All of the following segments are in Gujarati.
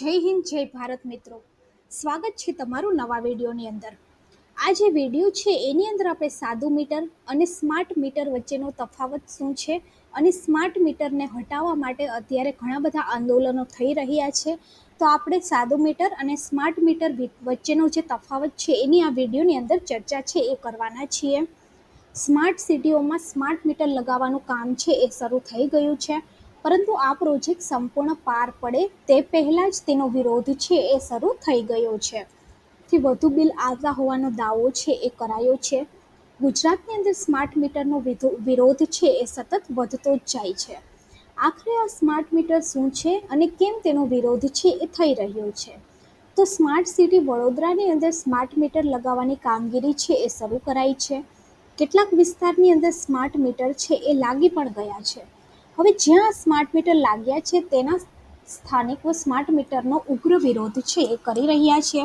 જય હિન્દ, જય ભારત મિત્રો. સ્વાગત છે તમારું નવા વિડીયોની અંદર. આ જે વીડિયો છે, એની અંદર આપણે સાદું મીટર અને સ્માર્ટ મીટર વચ્ચેનો તફાવત શું છે અને સ્માર્ટ મીટરને હટાવવા માટે અત્યારે ઘણા બધા આંદોલનો થઈ રહ્યા છે. તો આપણે સાદું મીટર અને સ્માર્ટ મીટર વચ્ચેનો જે તફાવત છે, એની આ વિડીયોની અંદર ચર્ચા છે, એ કરવાના છીએ. સ્માર્ટ સિટીઓમાં સ્માર્ટ મીટર લગાવવાનું કામ છે, એ શરૂ થઈ ગયું છે. પરંતુ આ પ્રોજેક્ટ સંપૂર્ણ પાર પડે તે પહેલાં જ તેનો વિરોધ છે એ શરૂ થઈ ગયો છે. થી વધુ બિલ આવતા હોવાનો દાવો છે એ કરાયો છે. ગુજરાતની અંદર સ્માર્ટ મીટરનો વિરોધ છે એ સતત વધતો જ જાય છે. આખરે આ સ્માર્ટ મીટર શું છે અને કેમ તેનો વિરોધ છે એ થઈ રહ્યો છે. તો સ્માર્ટ સિટી વડોદરાની અંદર સ્માર્ટ મીટર લગાવવાની કામગીરી છે એ શરૂ કરાઈ છે. કેટલાક વિસ્તારની અંદર સ્માર્ટ મીટર છે એ લાગી પણ ગયા છે. હવે જ્યાં સ્માર્ટ મીટર લાગ્યા છે, તેના સ્થાનિકો સ્માર્ટ મીટરનો ઉગ્ર વિરોધ છે એ કરી રહ્યા છે.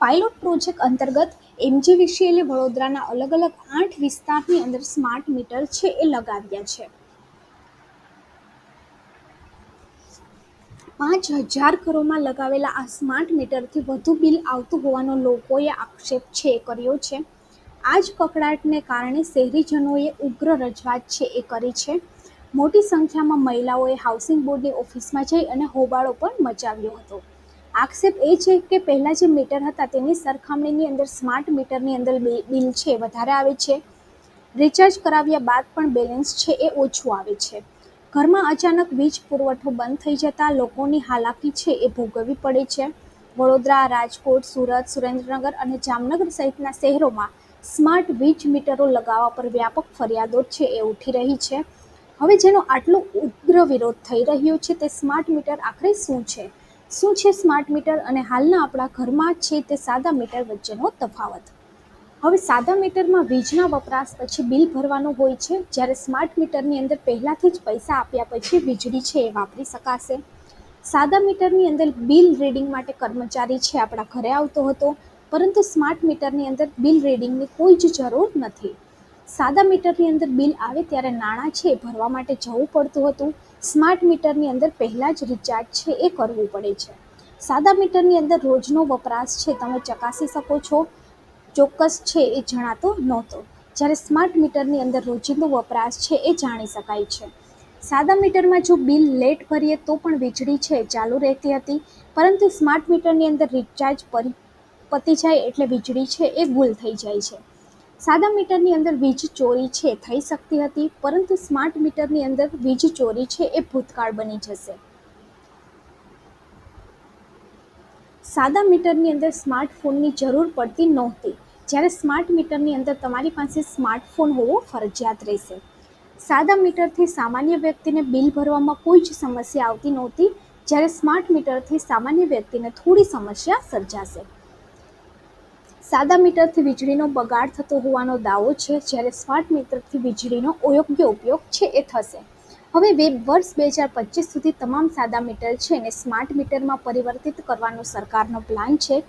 પાયલોટ પ્રોજેક્ટ અંતર્ગત એમજીવીસીએલે વડોદરાના અલગ અલગ આઠ વિસ્તારની અંદર સ્માર્ટ મીટર છે એ લગાવ્યા છે. પાંચ હજાર ઘરોમાં લગાવેલા આ સ્માર્ટ મીટરથી વધુ બિલ આવતું હોવાનો લોકોએ આક્ષેપ છે કર્યો છે. આ જ કકડાટને કારણે શહેરીજનોએ ઉગ્ર રજૂઆત છે એ કરી છે. મોટી સંખ્યામાં મહિલાઓએ હાઉસિંગ બોર્ડની ઓફિસમાં જઈ અને હોબાળો પણ મચાવ્યો હતો. આક્ષેપ એ છે કે પહેલાં જે મીટર હતા તેની સરખામણીની અંદર સ્માર્ટ મીટરની અંદર બિલ છે, વધારે આવે છે. રિચાર્જ કરાવ્યા બાદ પણ બેલેન્સ છે એ ઓછું આવે છે. ઘરમાં અચાનક વીજ પુરવઠો બંધ થઈ જતાં લોકોની હાલાકી છે એ ભોગવવી પડે છે. વડોદરા, રાજકોટ, સુરત, સુરેન્દ્રનગર અને જામનગર સહિતના શહેરોમાં સ્માર્ટ વીજ મીટરો લગાવવા પર વ્યાપક ફરિયાદો છે એ ઉઠી રહી છે. હવે જેનો આટલો ઉગ્ર વિરોધ થઈ રહ્યો છે તે સ્માર્ટ મીટર આખરે શું છે? શું છે સ્માર્ટ મીટર અને હાલના આપણા ઘરમાં છે તે સાદા મીટર વચ્ચેનો તફાવત? હવે સાદા મીટરમાં વીજના વપરાશ પછી બિલ ભરવાનું હોય છે. જ્યારે સ્માર્ટ મીટરની અંદર પહેલાંથી જ પૈસા આપ્યા પછી વીજળી છે એ વાપરી શકાશે. સાદા મીટરની અંદર બિલ રીડિંગ માટે કર્મચારી છે આપણા ઘરે આવતો હતો. પરંતુ સ્માર્ટ મીટરની અંદર બિલ રીડિંગની કોઈ જ જરૂર નથી. સાદા મીટરની અંદર બિલ આવે ત્યારે નાણાં છે ભરવા માટે જવું પડતું હતું. સ્માર્ટ મીટરની અંદર પહેલાં જ રિચાર્જ છે એ કરવું પડે છે. સાદા મીટરની અંદર રોજનો વપરાશ છે, તમે ચકાસી શકો છો. ચોક્કસ છે એ જણાતો નહોતો. જ્યારે સ્માર્ટ મીટરની અંદર રોજિંદો વપરાશ છે એ જાણી શકાય છે. સાદા મીટરમાં જો બિલ લેટ ભરીએ તો પણ વીજળી છે ચાલુ રહેતી હતી. પરંતુ સ્માર્ટ મીટરની અંદર રિચાર્જ પરી, પતી જાય એટલે વીજળી છે એ ગુલ થઈ જાય છે. સાદા મીટરની અંદર વીજ ચોરી છે, થઈ શકતી હતી, પરંતુ સ્માર્ટ મીટરની અંદર વીજ ચોરી છે એ ભૂતકાળ બની જશે. સાદા મીટરની અંદર સ્માર્ટફોનની જરૂર પડતી નહોતી. જ્યારે સ્માર્ટ મીટરની અંદર તમારી પાસે સ્માર્ટફોન હોવો ફરજિયાત રહેશે. સાદા મીટરથી સામાન્ય વ્યક્તિને બિલ ભરવામાં કોઈ જ સમસ્યા આવતી નહોતી. જ્યારે સ્માર્ટ મીટરથી સામાન્ય વ્યક્તિને થોડી સમસ્યા સર્જાશે. સાદા મીટરથી વીજળીનો બગાડ થતો હોવાનો દાવો છે, જ્યારે સ્માર્ટ મીટરથી વીજળીનો યોગ્ય ઉપયોગ છે એ થશે. હવે બે વર્ષ બે હજાર પચીસ સુધી તમામ સાદા મીટર છે એને સ્માર્ટ મીટરમાં પરિવર્તિત કરવાનો સરકારનો પ્લાન છે.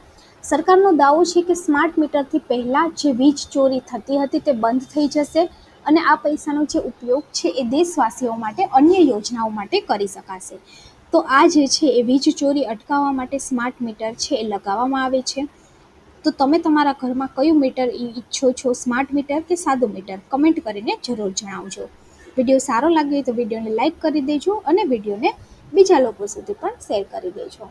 સરકારનો દાવો છે કે સ્માર્ટ મીટરથી પહેલાં જે વીજ ચોરી થતી હતી તે બંધ થઈ જશે અને આ પૈસાનો જે ઉપયોગ છે એ દેશવાસીઓ માટે, અન્ય યોજનાઓ માટે કરી શકાશે. તો આ જે છે એ વીજ ચોરી અટકાવવા માટે સ્માર્ટ મીટર છે એ લગાવવામાં આવે છે. તો તમે તમારા ઘરમાં કયું મીટર ઈચ્છો છો? સ્માર્ટ મીટર કે સાદું મીટર? કમેન્ટ કરીને જરૂર જણાવજો. વીડિયો સારો લાગ્યો તો વિડીયોને લાઇક કરી દેજો અને વિડીયોને બીજા લોકો સુધી પણ શેર કરી દેજો.